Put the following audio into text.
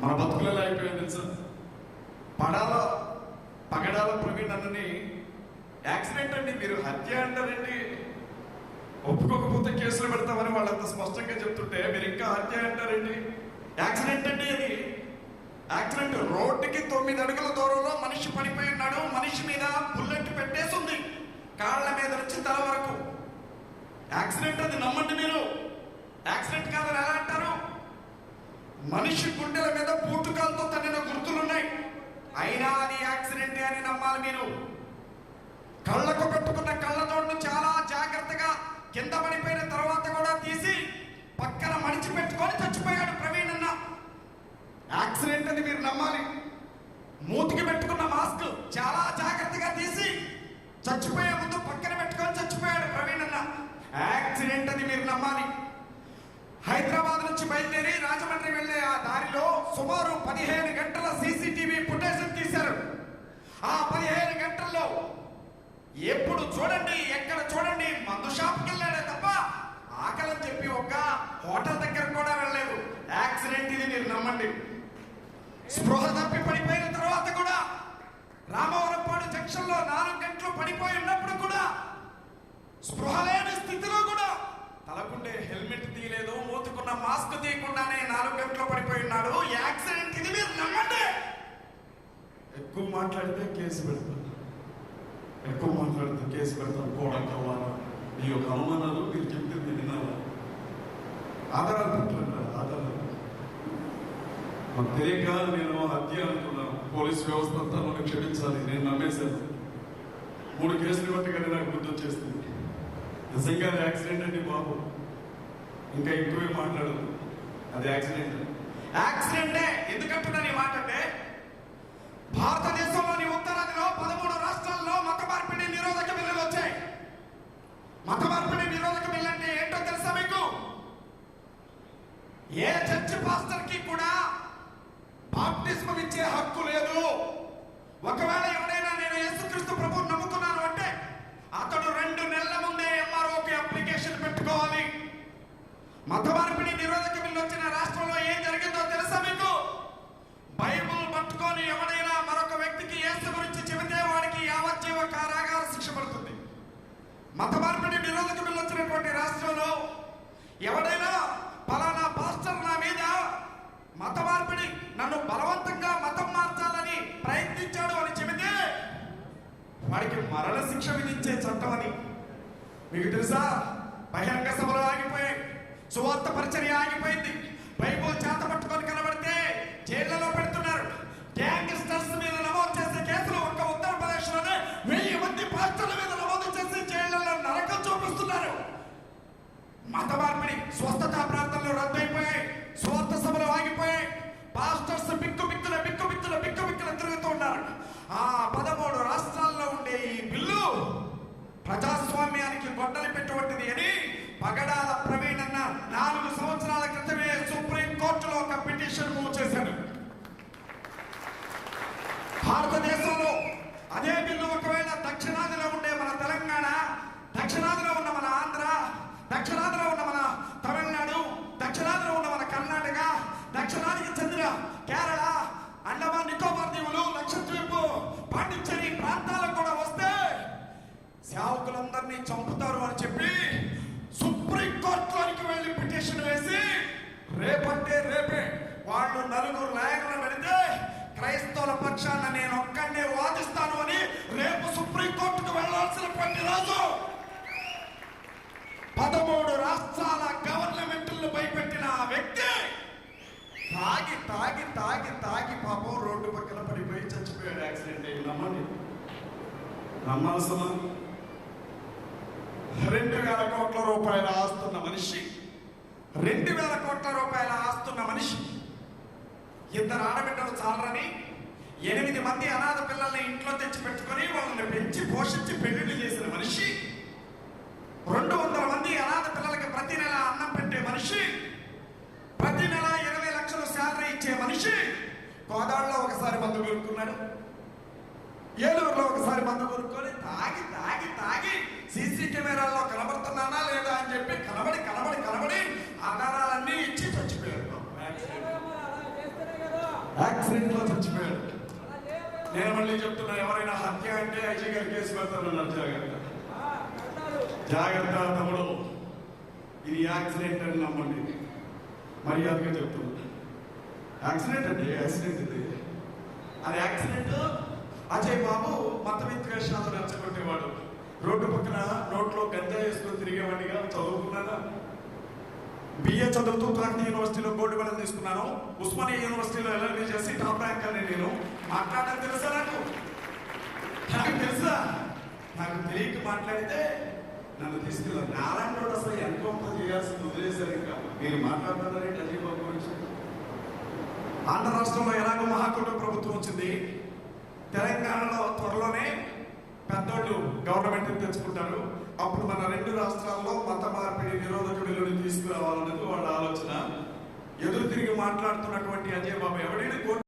మన బతుకులలో అయిపోయింది తెలుసా? పడాల పగడాల ప్రవీణ్ అన్నని యాక్సిడెంట్ అండి. మీరు హత్య అంటారండి. ఒప్పుకోకపోతే కేసులు పెడతామని వాళ్ళంత స్పష్టంగా చెప్తుంటే మీరు ఇంకా హత్య అంటారండి. యాక్సిడెంట్ అండి అది. యాక్సిడెంట్ రోడ్డుకి తొమ్మిది అడుగుల దూరంలో మనిషి పడిపోయి ఉన్నాడు. మనిషి మీద బుల్లెట్ పెట్టేసింది. కాళ్ళ మీద నుంచి తల వరకు. యాక్సిడెంట్ అది నమ్మండి మీరు. యాక్సిడెంట్ కాదని ఎలా అంటారు? మనిషి గుండెల మీద పూటుకాలతో తన్నిన గుర్తులున్నాయి. అయినా అది యాక్సిడెంట్ అని నమ్మాలి మీరు. కళ్ళకు పెట్టుకున్న కళ్ళతోడును చాలా జాగ్రత్తగా కింద పడిపోయిన తర్వాత కూడా తీసి పక్కన మడిచి పెట్టుకొని చచ్చిపోయాడు ప్రవీణ్ అన్న. యాక్సిడెంట్ అని మీరు నమ్మాలి. మూతికి పెట్టుకున్న మాస్క్ చాలా జాగ్రత్తగా తీసి చచ్చిపోయే ముందు పక్కన పెట్టుకొని చచ్చిపోయాడు ప్రవీణ్ అన్న. యాక్సిడెంట్ అని మీరు నమ్మాలి. హైదరాబాద్ నుంచి బయలుదేరి రాజమండ్రి వెళ్ళే ఆ దారిలో సుమారు పదిహేను గంటల సీసీటీవీ ఫుటేజ్ తీశారు. ఆ పదిహేను గంటల్లో ఎప్పుడు చూడండి ఎక్కడ చూడండి మందు షాప్కి వెళ్ళాడే తప్ప ఆకలని చెప్పి ఒక హోటల్ దగ్గర కూడా వెళ్ళలేదు. యాక్సిడెంట్ ఇది మీరు నమ్మండి. స్పృహ తప్పి పడిపోయిన తర్వాత కూడా రామవరపాడు జంక్షన్లో నాలుగు గంటలు పడిపోయి ఉన్నప్పుడు కూడా స్పృహలే తలకుండే హెల్మెట్ తీయలేదు మూతుకున్న మాస్క్ తీయకుండానే నాలుగు గంటలు పడిపోయి ఉన్నాడు. యాక్సిడెంట్ ఇది మీరు నమ్మండి. ఎక్కువ మాట్లాడితే కేసు పెడతాను ఎక్కువ మాట్లాడితే కేసు పెడతాను కూడా కావాలి? మీ యొక్క అనుమానాలు మీరు చెప్తే మీరు వినాలా? ఆధారాలు పెట్టండి ఆధారాలు. నాకు తెలియక నేను హత్య అనుకున్నాను. పోలీస్ వ్యవస్థ అంతా నన్ను క్షమించాలి. నేను నమ్మేశాను. మూడు కేసులు కొట్టగానే నాకు గుర్తు వచ్చేస్తుంది నిజంగా అది యాక్సిడెంట్ అండి బాబు. ఇంకా ఎక్కువే మాట్లాడదు అది యాక్సిడెంట్ యాక్సిడెంటే ఎందుకంటున్నాను నీ మాట అంటే భారతదేశంలోని ఉత్తరాదిలో పదమూడు రాష్ట్రాల్లో మత మార్పిడి నిరోధక బిల్లులు వచ్చాయి. మత మార్పిడి నిరోధక బిల్లు అంటే ఏంటో తెలుసా మీకు? ఏ చర్చ్ పాస్టర్కి కూడా బాప్టిజం ఇచ్చే హక్కు లేదు. ఒకవేళ ఎవరైనా నేను యేసుక్రీస్తు ప్రభు నమ్ముతున్నాను అంటే అతడు రెండు నెలల ముందే మత మార్పిడి నిరోధక బిల్లు వచ్చిన రాష్ట్రంలో ఏం జరిగిందో తెలుసా మీకు? బైబుల్ పట్టుకొని ఎవడైనా మరొక వ్యక్తికి ఏసు గురించి చెబితే వాడికి యావజ్జీవ కారాగార శిక్ష పడుతుంది. మత మార్పిడి నిరోధక బిల్లు వచ్చినటువంటి రాష్ట్రంలో ఎవడైనా పలానా పాస్టర్ నా మీద మత మార్పిడి నన్ను బలవంతంగా మతం మార్చాలని ప్రయత్నించాడు అని చెబితే వాడికి మరణ శిక్ష విధించే చట్టం అని మీకు తెలుసా? బహిరంగ సభలు ఆగిపోయాయి. సువార్త పరిచర్య ఆగిపోయింది. బైబుల్ చేత పట్టుకొని కనబడితే జైళ్ళలో పెడుతున్నారు. గ్యాంగ్స్టర్స్ మీద నమోదు చేసే కేసులు ఒక్క ఉత్తరప్రదేశ్లోనే వెయ్యి మంది పాస్టర్ల మీద నమోదు చేసి జైళ్ళలో నరకం చూపిస్తున్నారు. మత మార్పిడి స్వస్థత ప్రాంతంలో రద్దయిపోయాయి. స్వార్థ సభలు ఆగిపోయాయి. పాస్టర్స్ బిక్కు బిక్కుల బిక్కు బిక్కుల బిక్కు బిక్కుల తిరుగుతూ ఉన్నారు. ఆ పదమూడు రాష్ట్రాల్లో ఉండే ఈ బిల్లు ప్రజాస్వామ్యానికి గొడ్డలి పెట్టుబడిది అని పగడాల ప్రవీణ్ అన్న నాలుగు సంవత్సరాల క్రితమే సుప్రీం కోర్టులో ఒక పిటిషన్ మూవ్ చేశాడు భారతదేశంలో అదే బిల్లు వాళ్ళు నలుగురు నాయకులు పెడితే క్రైస్తవుల పక్షాన నేను ఒక్కడే వాదిస్తాను అని రేపు సుప్రీం కోర్టుకు వెళ్ళాల్సిన పని రాజు. పదమూడు రాష్ట్రాల గవర్నమెంట్లను భయపెట్టిన ఆ వ్యక్తి తాగి తాగి తాగి తాగి పాపం రోడ్డు పక్కన పడిపోయి చచ్చిపోయాడు యాక్సిడెంట్ అయ్యి నమ్మండి? నమ్మాల్సిన రెండు వేల కోట్ల రూపాయల ఆస్తున్న మనిషి రెండు వేల కోట్ల రూపాయల ఆస్తున్న మనిషి ఇద్దరు ఆడబిడ్డలు చాలరని ఎనిమిది మంది అనాథ పిల్లల్ని ఇంట్లో తెచ్చి పెట్టుకొని వాళ్ళని పెంచి పోషించి పెళ్ళిళ్ళు చేసిన మనిషి రెండు వందల మంది అనాథ పిల్లలకి ప్రతి నెల అన్నం పెట్టే మనిషి ప్రతి నెల ఇరవై లక్షలు శాలరీ ఇచ్చే మనిషి కోదాడులో ఒకసారి మందు కొనుక్కున్నాడు ఏలూరులో ఒకసారి మందు కొనుక్కొని తాగి తాగి తాగి సీసీ కెమెరాల్లో కనబడుతున్నానా లేదా అని చెప్పి కనబడి కనబడి కనబడి ఆధారాలన్నీ ఇచ్చి చచ్చిపోయాడు యాక్సిడెంట్లో చచ్చిపోయాడు నేను మళ్ళీ చెప్తున్నా ఎవరైనా హత్య అంటే ఐజీ గారు కేసు పెడతానన్నారు జాగ్రత్త. జాగ్రత్త తమ్ముడు. ఇది యాక్సిడెంట్ అని నమ్మండి. మర్యాదగా చెప్తున్నా. యాక్సిడెంట్ అండి యాక్సిడెంట్ ఇది? అది యాక్సిడెంట్ అజయ్ బాబు మత విద్వేషాలు రెచ్చగొట్టేవాడు. రోడ్డు పక్కన నోట్లో గంజా వేసుకొని తిరిగేవాడిగా చదువుకున్నానా బిఏ చదువుతూ ప్రాంతీయ యూనివర్సిటీలో గోల్డ్ మెడల్ తీసుకున్నాను. ఉస్మానియా యూనివర్సిటీలో ఎల్ఎల్బి చేసి టాప్ ర్యాంక్ అని నేను. మాట్లాడడం తెలుసా నాకు? నాకు తెలుసా? నాకు తెలియక మాట్లాడితే నన్ను తీసుకెళ్ళారు. నారాయణ రోడ్ అసలు ఎన్కౌంటర్ చేయాల్సింది వదిలేశారు ఇంకా. మీరు మాట్లాడుతున్నారే అజయ్ బాబు గురించి? ఆంధ్ర రాష్ట్రంలో ఎలాగో మహాకూట ప్రభుత్వం వచ్చింది. తెలంగాణలో త్వరలోనే పెద్దోళ్ళు గవర్నమెంట్ తెచ్చుకుంటారు? అప్పుడు మన రెండు రాష్ట్రాల్లో మత మార్పిడి నిరోధక బిల్లుని తీసుకురావాలన్నది వాళ్ళ ఆలోచన. ఎదురు తిరిగి మాట్లాడుతున్నటువంటి అజయ్ బాబు